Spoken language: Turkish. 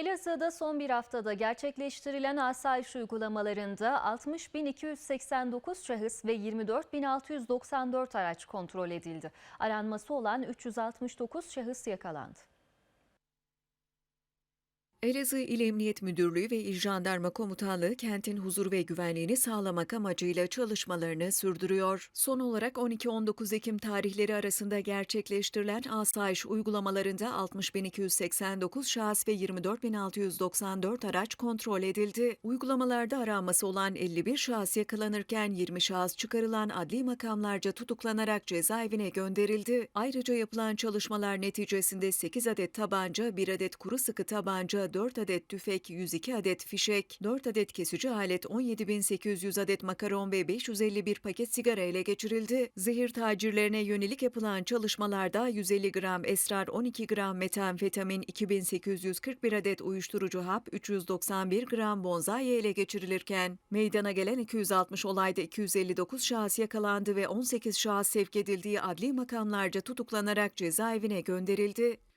Elazığ'da son bir haftada gerçekleştirilen asayiş uygulamalarında 60.289 şahıs ve 24.694 araç kontrol edildi. Aranması olan 369 şahıs yakalandı. Elazığ İl Emniyet Müdürlüğü ve İl Jandarma Komutanlığı kentin huzur ve güvenliğini sağlamak amacıyla çalışmalarını sürdürüyor. Son olarak 12-19 Ekim tarihleri arasında gerçekleştirilen asayiş uygulamalarında 60.289 şahıs ve 24.694 araç kontrol edildi. Uygulamalarda aranması olan 51 şahıs yakalanırken 20 şahıs çıkarılan adli makamlarca tutuklanarak cezaevine gönderildi. Ayrıca yapılan çalışmalar neticesinde 8 adet tabanca, 1 adet kuru sıkı tabanca, 4 adet tüfek, 102 adet fişek, 4 adet kesici alet, 17.800 adet makaron ve 551 paket sigara ele geçirildi. Zehir tacirlerine yönelik yapılan çalışmalarda 150 gram esrar, 12 gram metamfetamin, 2841 adet uyuşturucu hap, 391 gram bonzai ele geçirilirken, meydana gelen 260 olayda 259 şahıs yakalandı ve 18 şahıs sevk edildiği adli makamlarca tutuklanarak cezaevine gönderildi.